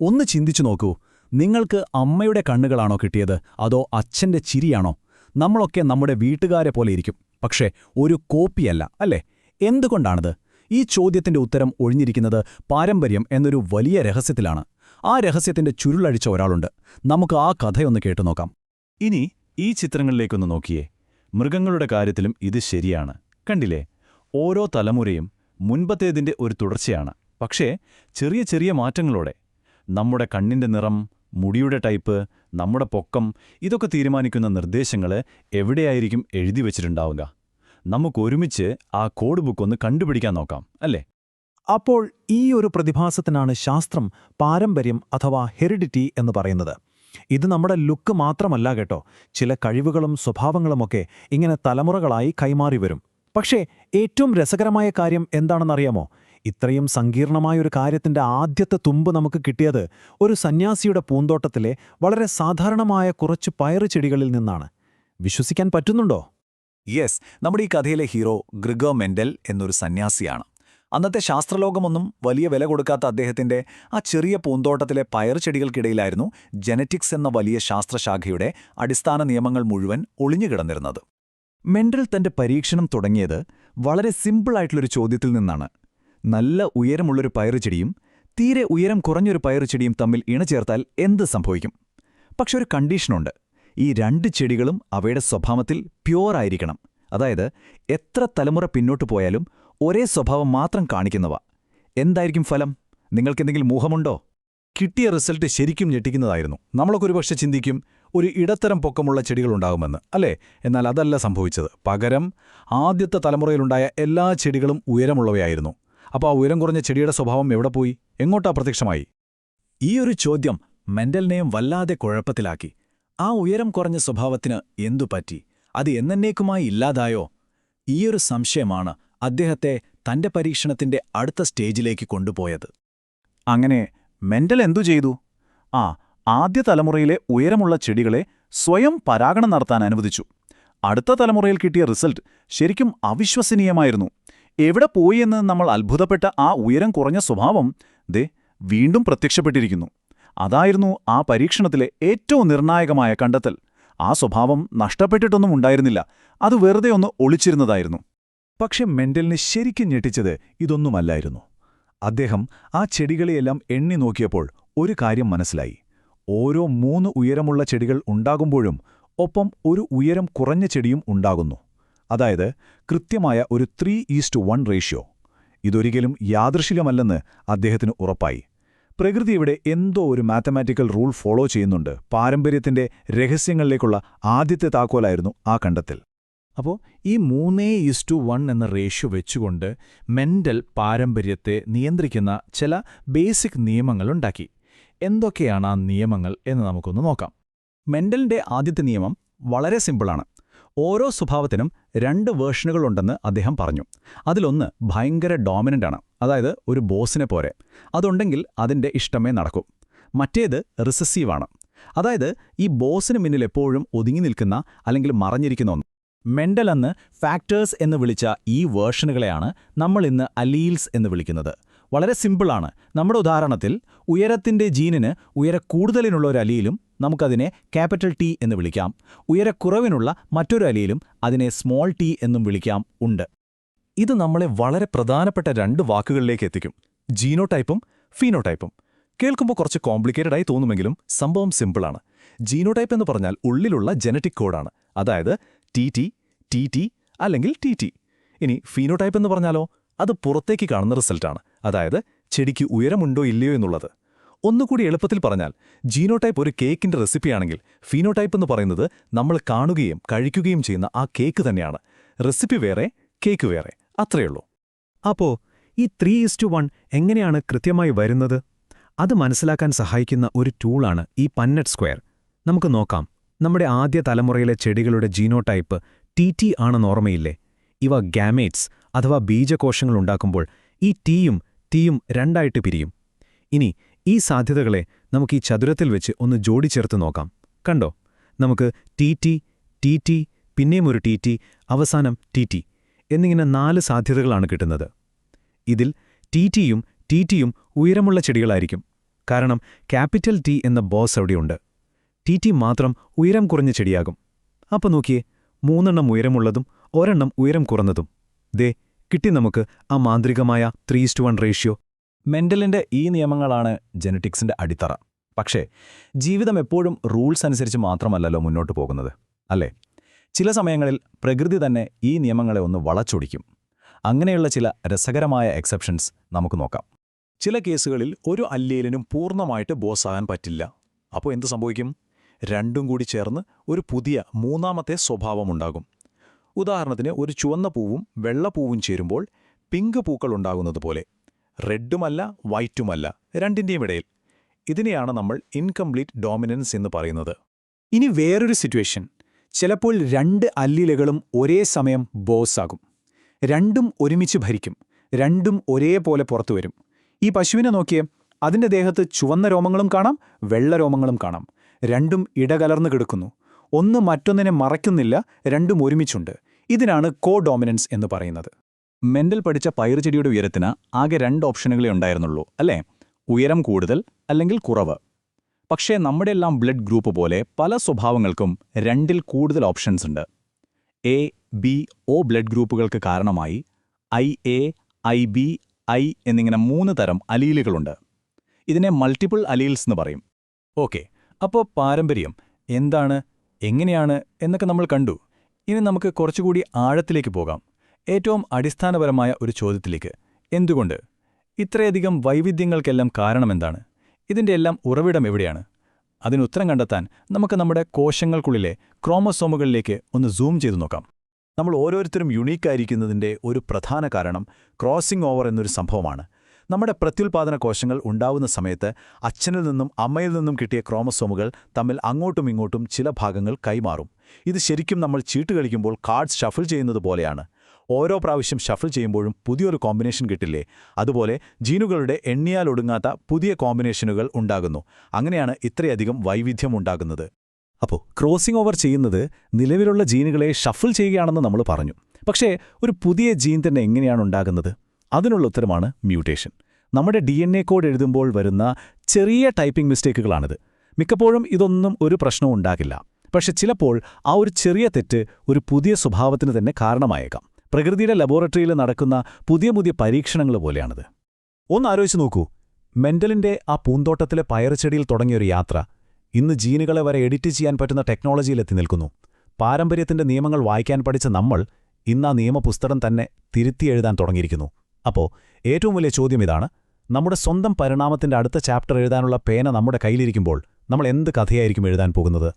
ഒന്ന് ചിന്തിച്ചു നോക്കൂ. നിങ്ങൾക്ക് അമ്മയുടെ കണ്ണുകളാണോ കിട്ടിയത്? അതോ അച്ഛന്റെ ചിരിയാണോ? നമ്മളൊക്കെ നമ്മുടെ വീട്ടുകാരെ പോലെ ഇരിക്കും. പക്ഷേ ഒരു കോപ്പിയല്ല അല്ലേ? എന്തുകൊണ്ടാണത്? ഈ ചോദ്യത്തിന്റെ ഉത്തരം ഒഴിഞ്ഞിരിക്കുന്നത് പാരമ്പര്യം എന്നൊരു വലിയ രഹസ്യത്തിലാണ്. ആ രഹസ്യത്തിന്റെ ചുരുളഴിച്ച ഒരാളുണ്ട്. നമുക്ക് ആ കഥയൊന്ന് കേട്ടുനോക്കാം ഇനി ഈ ചിത്രങ്ങളിലേക്കൊന്ന് നോക്കിയേ. മൃഗങ്ങളുടെ കാര്യത്തിലും ഇത് ശരിയാണ്. കണ്ടില്ലേ? ഓരോ തലമുറയും മുൻപത്തേതിന്റെ ഒരു തുടർച്ചയാണ്. പക്ഷേ ചെറിയ ചെറിയ മാറ്റങ്ങളോടെ നമ്മുടെ കണ്ണിന്റെ നിറം മുടിയുടെ ടൈപ്പ് നമ്മുടെ പൊക്കം ഇതൊക്കെ തീരുമാനിക്കുന്ന നിർദ്ദേശങ്ങൾ എവിടെയായിരിക്കും എഴുതി വച്ചിട്ടുണ്ടാവുക? നമുക്കൊരുമിച്ച് ആ കോഡ് ബുക്ക് ഒന്ന് കണ്ടുപിടിക്കാൻ നോക്കാം അല്ലേ? അപ്പോൾ ഈ ഒരു പ്രതിഭാസത്തിനാണ് ശാസ്ത്രം പാരമ്പര്യം അഥവാ ഹെറിഡിറ്റി എന്ന് പറയുന്നത്. ഇത് നമ്മുടെ ലുക്ക് മാത്രമല്ല കേട്ടോ. ചില കഴിവുകളും സ്വഭാവങ്ങളുമൊക്കെ ഇങ്ങനെ തലമുറകളായി കൈമാറി വരും. പക്ഷേ ഏറ്റവും രസകരമായ കാര്യം എന്താണെന്നറിയാമോ? ഇത്രയും സങ്കീർണമായ ഒരു കാര്യത്തിന്റെ ആദ്യത്തെ തുമ്പ് നമുക്ക് കിട്ടിയത് ഒരു സന്യാസിയുടെ പൂന്തോട്ടത്തിലെ വളരെ സാധാരണമായ കുറച്ച് പയറു ചെടികളിൽ നിന്നാണ്. വിശ്വസിക്കാൻ പറ്റുന്നുണ്ടോ? യെസ് നമ്മുടെ ഈ കഥയിലെ ഹീറോ ഗ്രിഗോ മെൻഡൽ എന്നൊരു സന്യാസിയാണ്. അന്നത്തെ ശാസ്ത്രലോകമൊന്നും വലിയ വില കൊടുക്കാത്ത അദ്ദേഹത്തിന്റെ ആ ചെറിയ പൂന്തോട്ടത്തിലെ പയറുചെടികൾക്കിടയിലായിരുന്നു ജനറ്റിക്സ് എന്ന വലിയ ശാസ്ത്രശാഖയുടെ അടിസ്ഥാന നിയമങ്ങൾ മുഴുവൻ ഒളിഞ്ഞുകിടന്നിരുന്നത് മെൻഡൽ തന്റെ പരീക്ഷണം തുടങ്ങിയത് വളരെ സിമ്പിളായിട്ടുള്ളൊരു ചോദ്യത്തിൽ നിന്നാണ്. നല്ല ഉയരമുള്ളൊരു പയറുചെടിയും തീരെ ഉയരം കുറഞ്ഞൊരു പയറുചെടിയും തമ്മിൽ ഇണചേർത്താൽ എന്ത് സംഭവിക്കും? പക്ഷെ ഒരു കണ്ടീഷനുണ്ട്. ഈ രണ്ട് ചെടികളും അവയുടെ സ്വഭാവത്തിൽ പ്യുവർ ആയിരിക്കണം. അതായത് എത്ര തലമുറ പിന്നോട്ട് പോയാലും ഒരേ സ്വഭാവം മാത്രം കാണിക്കുന്നവ. എന്തായിരിക്കും ഫലം? നിങ്ങൾക്കെന്തെങ്കിലും മോഹമുണ്ടോ കിട്ടിയ റിസൾട്ട് ശരിക്കും ഞെട്ടിക്കുന്നതായിരുന്നു. നമ്മളൊക്കെ ഒരുപക്ഷെ ചിന്തിക്കും ഒരു ഇടത്തരം പൊക്കമുള്ള ചെടികളുണ്ടാകുമെന്ന് അല്ലേ? എന്നാൽ അതല്ല സംഭവിച്ചത്. പകരം ആദ്യത്തെ തലമുറയിലുണ്ടായ എല്ലാ ചെടികളും ഉയരമുള്ളവയായിരുന്നു. അപ്പോൾ ആ ഉയരം കുറഞ്ഞ ചെടിയുടെ സ്വഭാവം എവിടെ പോയി? എങ്ങോട്ടാ പ്രത്യക്ഷമായി? ഈ ഒരു ചോദ്യം മെന്റലിനെയും വല്ലാതെ കുഴപ്പത്തിലാക്കി. ആ ഉയരം കുറഞ്ഞ സ്വഭാവത്തിന് എന്തു പറ്റി? അത് എന്നേക്കുമായി ഇല്ലാതായോ? ഈയൊരു സംശയമാണ് അദ്ദേഹത്തെ തന്റെ പരീക്ഷണത്തിന്റെ അടുത്ത സ്റ്റേജിലേക്ക് കൊണ്ടുപോയത്. അങ്ങനെ മെന്റൽ എന്തു ചെയ്തു? ആ ആദ്യ തലമുറയിലെ ഉയരമുള്ള ചെടികളെ സ്വയം പരാഗണം നടത്താൻ അനുവദിച്ചു. അടുത്ത തലമുറയിൽ കിട്ടിയ റിസൾട്ട് ശരിക്കും അവിശ്വസനീയമായിരുന്നു. എവിടെ പോയി എന്ന് നമ്മൾ അത്ഭുതപ്പെട്ട ആ ഉയരം കുറഞ്ഞ സ്വഭാവം ദേ വീണ്ടും പ്രത്യക്ഷപ്പെട്ടിരിക്കുന്നു. അതായിരുന്നു ആ പരീക്ഷണത്തിലെ ഏറ്റവും നിർണായകമായ കണ്ടെത്തൽ. ആ സ്വഭാവം നഷ്ടപ്പെട്ടിട്ടൊന്നും ഉണ്ടായിരുന്നില്ല. അത് വെറുതെ ഒന്ന് ഒളിച്ചിരുന്നതായിരുന്നു. പക്ഷെ മെൻഡലിനെ ശരിക്കും ഞെട്ടിച്ചത് ഇതൊന്നുമല്ലായിരുന്നു. അദ്ദേഹം ആ ചെടികളെയെല്ലാം എണ്ണി നോക്കിയപ്പോൾ ഒരു കാര്യം മനസ്സിലായി. ഓരോ മൂന്ന് ഉയരമുള്ള ചെടികൾ ഉണ്ടാകുമ്പോഴും ഒപ്പം ഒരു ഉയരം കുറഞ്ഞ ചെടിയും ഉണ്ടാകുന്നു. അതായത് കൃത്യമായ ഒരു ത്രീ ഈസ്റ്റ് വൺ റേഷ്യോ ഇതൊരിക്കലും യാദൃശികമല്ലെന്ന് അദ്ദേഹത്തിന് ഉറപ്പായി. പ്രകൃതി ഇവിടെ എന്തോ ഒരു മാത്തമാറ്റിക്കൽ റൂൾ ഫോളോ ചെയ്യുന്നുണ്ട്. പാരമ്പര്യത്തിന്റെ രഹസ്യങ്ങളിലേക്കുള്ള ആദ്യത്തെ താക്കോലായിരുന്നു ആ കണ്ടെത്തൽ. അപ്പോൾ ഈ മൂന്നേ ഇസ്റ്റു വൺ എന്ന റേഷ്യോ വെച്ചുകൊണ്ട് മെന്റൽ പാരമ്പര്യത്തെ നിയന്ത്രിക്കുന്ന ചില ബേസിക് നിയമങ്ങളുണ്ടാക്കി എന്തൊക്കെയാണ് ആ നിയമങ്ങൾ എന്ന് നമുക്കൊന്ന് നോക്കാം. മെന്റലിന്റെ ആദ്യത്തെ നിയമം വളരെ സിമ്പിളാണ് ഓരോ സ്വഭാവത്തിനും രണ്ട് വേർഷനുകളുണ്ടെന്ന് അദ്ദേഹം പറഞ്ഞു. അതിലൊന്ന് ഭയങ്കര ആണ്. അതായത് ഒരു ബോസിനെ പോലെ. അതുണ്ടെങ്കിൽ അതിന്റെ ഇഷ്ടമേ നടക്കും. മറ്റേത് റിസസീവാണ് അതായത് ഈ ബോസിന് മുന്നിൽ എപ്പോഴും ഒതുങ്ങി നിൽക്കുന്ന അല്ലെങ്കിൽ മറഞ്ഞിരിക്കുന്ന ഒന്ന്. മെന്റൽ എന്ന് ഫാക്ടേഴ്സ് എന്ന് വിളിച്ച ഈ വേർഷനുകളെയാണ് നമ്മൾ ഇന്ന് അലീൽസ് എന്ന് വിളിക്കുന്നത്. വളരെ സിമ്പിളാണ് നമ്മുടെ ഉദാഹരണത്തിൽ ഉയരത്തിന്റെ ജീനിന് ഉയര കൂടുതലിനുള്ള ഒരു അലിയിലും നമുക്കതിനെ ക്യാപിറ്റൽ ടി എന്ന് വിളിക്കാം. ഉയരക്കുറവിനുള്ള മറ്റൊരു അലിയിലും അതിനെ സ്മോൾ ടി എന്നും വിളിക്കാം ഉണ്ട്. ഇത് നമ്മളെ വളരെ പ്രധാനപ്പെട്ട രണ്ട് വാക്കുകളിലേക്ക് എത്തിക്കും. ജീനോടൈപ്പും ഫീനോടൈപ്പും. കേൾക്കുമ്പോൾ കുറച്ച് കോംപ്ലിക്കേറ്റഡ് ആയി തോന്നുമെങ്കിലും സംഭവം സിമ്പിളാണ്. ജീനോടൈപ്പ് എന്ന് പറഞ്ഞാൽ ഉള്ളിലുള്ള ജനറ്റിക് കോഡാണ്. അതായത് ടി ടി ടി ടി അല്ലെങ്കിൽ ടി ടി. ഇനി ഫീനോടൈപ്പ് എന്ന് പറഞ്ഞാലോ? അത് പുറത്തേക്ക് കാണുന്ന റിസൾട്ടാണ്. അതായത് ചെടിക്ക് ഉയരമുണ്ടോ ഇല്ലയോ എന്നുള്ളത്. ഒന്നുകൂടി എളുപ്പത്തിൽ പറഞ്ഞാൽ ജീനോടൈപ്പ് ഒരു കേക്കിന്റെ റെസിപ്പിയാണെങ്കിൽ ഫീനോടൈപ്പ് എന്ന് പറയുന്നത് നമ്മൾ കാണുകയും കഴിക്കുകയും ചെയ്യുന്ന ആ കേക്ക് തന്നെയാണ്. റെസിപ്പി വേറെ കേക്ക് വേറെ. അത്രയുള്ളൂ അപ്പോൾ ഈ ത്രീ ഇസ്റ്റു വൺ എങ്ങനെയാണ് കൃത്യമായി വരുന്നത്? അത് മനസ്സിലാക്കാൻ സഹായിക്കുന്ന ഒരു ടൂളാണ് ഈ പന്നറ്റ് സ്ക്വയർ. നമുക്ക് നോക്കാം. നമ്മുടെ ആദ്യ തലമുറയിലെ ചെടികളുടെ ജീനോടൈപ്പ് ടി ടി ആണെന്ന് ഓർമ്മയില്ലേ? ഇവ ഗാമേറ്റ്സ് അഥവാ ബീജകോശങ്ങൾ ഉണ്ടാക്കുമ്പോൾ ഈ ടീയും ടിയും രണ്ടായിട്ട് പിരിയും. ഇനി ഈ സാധ്യതകളെ നമുക്ക് ഈ ചതുരത്തിൽ വെച്ച് ഒന്ന് ജോഡിച്ചേർത്ത് നോക്കാം. കണ്ടോ? നമുക്ക് ടി ടി ടി ടി പിന്നെയും ഒരു ടി ടി അവസാനം ടി ടി എന്നിങ്ങനെ നാല് സാധ്യതകളാണ് കിട്ടുന്നത്. ഇതിൽ ടി ടിയും ടി ടിയും ഉയരമുള്ള ചെടികളായിരിക്കും. കാരണം ക്യാപിറ്റൽ ടി എന്ന ബോസ് അവിടെയുണ്ട്. ടി ടി മാത്രം ഉയരം കുറഞ്ഞ ചെടിയാകും. അപ്പോൾ നോക്കിയേ മൂന്നെണ്ണം ഉയരമുള്ളതും ഒരെണ്ണം ഉയരം കുറഞ്ഞതും. ദേ കിട്ടി നമുക്ക് ആ മാന്ത്രികമായ ത്രീ വൺ റേഷ്യോ. മെന്റലിന്റെ ഈ നിയമങ്ങളാണ് ജനറ്റിക്സിന്റെ അടിത്തറ. പക്ഷേ ജീവിതം എപ്പോഴും റൂൾസ് അനുസരിച്ച് മാത്രമല്ലല്ലോ മുന്നോട്ട് പോകുന്നത് അല്ലേ? ചില സമയങ്ങളിൽ പ്രകൃതി തന്നെ ഈ നിയമങ്ങളെ ഒന്ന് വളച്ചൊടിക്കും. അങ്ങനെയുള്ള ചില രസകരമായ എക്സെപ്ഷൻസ് നമുക്ക് നോക്കാം. ചില കേസുകളിൽ ഒരു അല്ലേലിനും പൂർണമായിട്ട് ബോസാകാൻ പറ്റില്ല. അപ്പോൾ എന്ത് സംഭവിക്കും? രണ്ടും കൂടി ചേർന്ന് ഒരു പുതിയ മൂന്നാമത്തെ സ്വഭാവമുണ്ടാകും ഉദാഹരണത്തിന് ഒരു ചുവന്ന പൂവും വെള്ള പൂവും ചേരുമ്പോൾ പിങ്ക് പൂക്കൾ ഉണ്ടാകുന്നത് പോലെ. റെഡുമല്ല വൈറ്റുമല്ല രണ്ടിന്റെയും ഇടയിൽ. ഇതിനെയാണ് നമ്മൾ ഇൻകംപ്ലീറ്റ് ഡോമിനൻസ് എന്ന് പറയുന്നത്. ഇനി വേറൊരു സിറ്റുവേഷൻ. ചിലപ്പോൾ രണ്ട് അല്ലിലകളും ഒരേ സമയം ബോസാകും രണ്ടും ഒരുമിച്ച് ഭരിക്കും. രണ്ടും ഒരേപോലെ പുറത്തു വരും. ഈ പശുവിനെ നോക്കിയേ അതിന്റെ ദേഹത്ത് ചുവന്ന രോമങ്ങളും കാണാം വെള്ള രോമങ്ങളും കാണാം. രണ്ടും ഇടകലർന്നു കിടക്കുന്നു. ഒന്ന് മറ്റൊന്നിനെ മറയ്ക്കുന്നില്ല രണ്ടും ഒരുമിച്ചുണ്ട്. ഇതിനാണ് കോ ഡോമിനൻസ് എന്ന് പറയുന്നത്. മെന്റൽ പഠിച്ച പയറുചെടിയുടെ ഉയരത്തിന് ആകെ രണ്ട് ഓപ്ഷനുകളേ ഉണ്ടായിരുന്നുള്ളൂ അല്ലേ? ഉയരം കൂടുതൽ അല്ലെങ്കിൽ കുറവ്. പക്ഷേ നമ്മുടെ എല്ലാം ബ്ലഡ് ഗ്രൂപ്പ് പോലെ പല സ്വഭാവങ്ങൾക്കും രണ്ടിൽ കൂടുതൽ ഓപ്ഷൻസ് ഉണ്ട്. എ ബി ഒ ബ്ലഡ് ഗ്രൂപ്പുകൾക്ക് കാരണമായി I A I B I എന്നിങ്ങനെ മൂന്ന് തരം അലീലുകളുണ്ട്. ഇതിനെ മൾട്ടിപ്പിൾ അലീൽസ് എന്ന് പറയും. ഓക്കെ അപ്പോൾ പാരമ്പര്യം എന്താണ് എങ്ങനെയാണ് എന്നൊക്കെ നമ്മൾ കണ്ടു. ഇനി നമുക്ക് കുറച്ചുകൂടി ആഴത്തിലേക്ക് പോകാം. ഏറ്റവും അടിസ്ഥാനപരമായ ഒരു ചോദ്യത്തിലേക്ക്. എന്തുകൊണ്ട്? ഇത്രയധികം വൈവിധ്യങ്ങൾക്കെല്ലാം കാരണമെന്താണ്? ഇതിന്റെ എല്ലാം ഉറവിടം എവിടെയാണ്? അതിനുത്തരം കണ്ടെത്താൻ നമുക്ക് നമ്മുടെ കോശങ്ങൾക്കുള്ളിലെ ക്രോമസോമുകളിലേക്ക് ഒന്ന് സൂം ചെയ്തു നോക്കാം. നമ്മൾ ഓരോരുത്തരും യുണീക്കായിരിക്കുന്നതിന്റെ ഒരു പ്രധാന കാരണം ക്രോസിംഗ് ഓവർ എന്നൊരു സംഭവമാണ്. നമ്മുടെ പ്രത്യുൽപാദന കോശങ്ങൾ ഉണ്ടാവുന്ന സമയത്ത് അച്ഛനിൽ നിന്നും അമ്മയിൽ നിന്നും കിട്ടിയ ക്രോമസോമുകൾ തമ്മിൽ അങ്ങോട്ടും ഇങ്ങോട്ടും ചില ഭാഗങ്ങൾ കൈമാറും. ഇത് ശരിക്കും നമ്മൾ ചീട്ട് കളിക്കുമ്പോൾ കാർഡ്സ് ഷഫിൾ ചെയ്യുന്നത് പോലെയാണ്. ഓരോ പ്രാവശ്യം ഷഫിൾ ചെയ്യുമ്പോഴും പുതിയൊരു കോമ്പിനേഷൻ കിട്ടില്ലേ? അതുപോലെ ജീനുകളുടെ എണ്ണിയാലൊടുങ്ങാത്ത പുതിയ കോമ്പിനേഷനുകൾ ഉണ്ടാകുന്നു. അങ്ങനെയാണ് ഇത്രയധികം വൈവിധ്യം ഉണ്ടാകുന്നത്. അപ്പോൾ ക്രോസിംഗ് ഓവർ ചെയ്യുന്നത് നിലവിലുള്ള ജീനുകളെ ഷഫിൾ ചെയ്യുകയാണെന്ന് നമ്മൾ പറഞ്ഞു. പക്ഷേ ഒരു പുതിയ ജീൻ തന്നെ എങ്ങനെയാണ് ഉണ്ടാകുന്നത്? അതിനുള്ള ഉത്തരമാണ് മ്യൂട്ടേഷൻ. നമ്മുടെ ഡി എൻ എ കോഡ് എഴുതുമ്പോൾ വരുന്ന ചെറിയ ടൈപ്പിംഗ് മിസ്റ്റേക്കുകളാണിത്. മിക്കപ്പോഴും ഇതൊന്നും ഒരു പ്രശ്നവും ഉണ്ടാകില്ല. പക്ഷെ ചിലപ്പോൾ ആ ഒരു ചെറിയ തെറ്റ് ഒരു പുതിയ സ്വഭാവത്തിന് തന്നെ കാരണമായേക്കാം. പ്രകൃതിയുടെ ലബോറട്ടറിയിൽ നടക്കുന്ന പുതിയ പുതിയ പരീക്ഷണങ്ങൾ പോലെയാണിത്. ഒന്ന് ആലോചിച്ച് നോക്കൂ. മെന്റലിന്റെ ആ പൂന്തോട്ടത്തിലെ പയറുചെടിയിൽ തുടങ്ങിയൊരു യാത്ര ഇന്ന് ജീനുകളെ വരെ എഡിറ്റ് ചെയ്യാൻ പറ്റുന്ന ടെക്നോളജിയിലെത്തി നിൽക്കുന്നു. പാരമ്പര്യത്തിന്റെ നിയമങ്ങൾ വായിക്കാൻ പഠിച്ച നമ്മൾ ഇന്ന് ആ നിയമപുസ്തകം തന്നെ തിരുത്തി എഴുതാൻ തുടങ്ങിയിരിക്കുന്നു. അപ്പോൾ ഏറ്റവും വലിയ ചോദ്യം ഇതാണ്. നമ്മുടെ സ്വന്തം പരിണാമത്തിന്റെ അടുത്ത ചാപ്റ്റർ എഴുതാനുള്ള പേന നമ്മുടെ കയ്യിലിരിക്കുമ്പോൾ നമ്മൾ എന്ത് കഥയായിരിക്കും എഴുതാൻ പോകുന്നത്?